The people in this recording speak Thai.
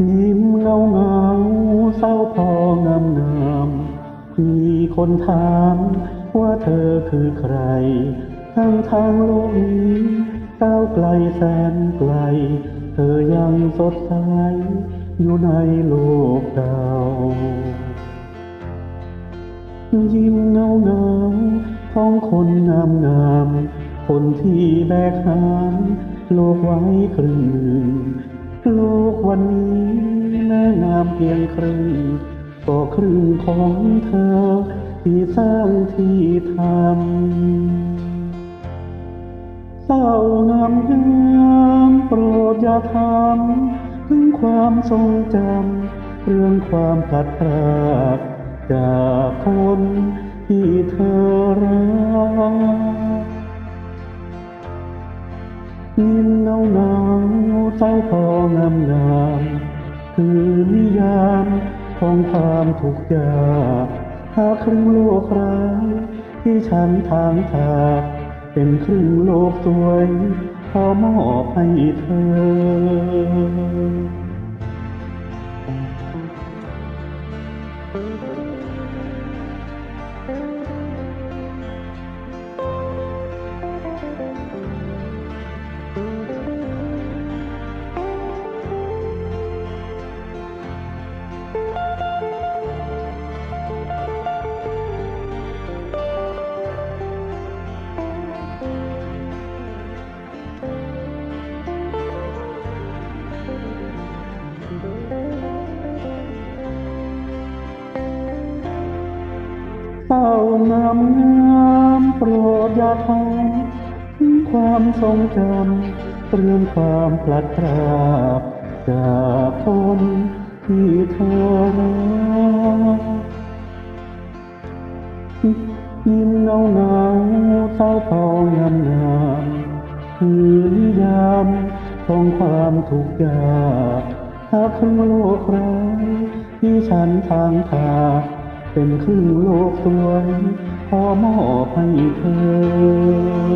ยิ้มเงาเงาเศร้าพองามงามมีคนถามว่าเธอคือใคร ทั้งทางโลกนี้ก้าวไกลแสนไกล เธอยังสดใสอยู่ในโลกเก่ายิ้มเงาเงาของคนงามงามคนที่แบกหามโลกไว้ครึ่งหนึ่งโลกวันนี้ เพียงครึ่งก็ครึ่งของเธอ ที่สร้างที่ทำเศร้างามงามโปรดอย่าทำถึงความทรงจำเรื่องความพลัดพรากจากคนที่เธอรักยิ้มเงาเงาเศร้าพองามงาม คือนิยามของความทุกข์ยากหากครึ่งโลกร้ายที่ฉันทางทากเป็นครึ่งโลกสวยขอมอบให้เธอ เจ้างามงามโปรดอย่าทำถึงความทรงจำเรื่องความพลัดพรากจากคนที่เธอรักยิ้มเงาเงาเศร้าพองามงามคือนิยามของความทุกข์ยากหากครึ่งโลกร้ายที่ฉันทางทาก เป็นครึ่งโลกสวยขอมอบให้เธอ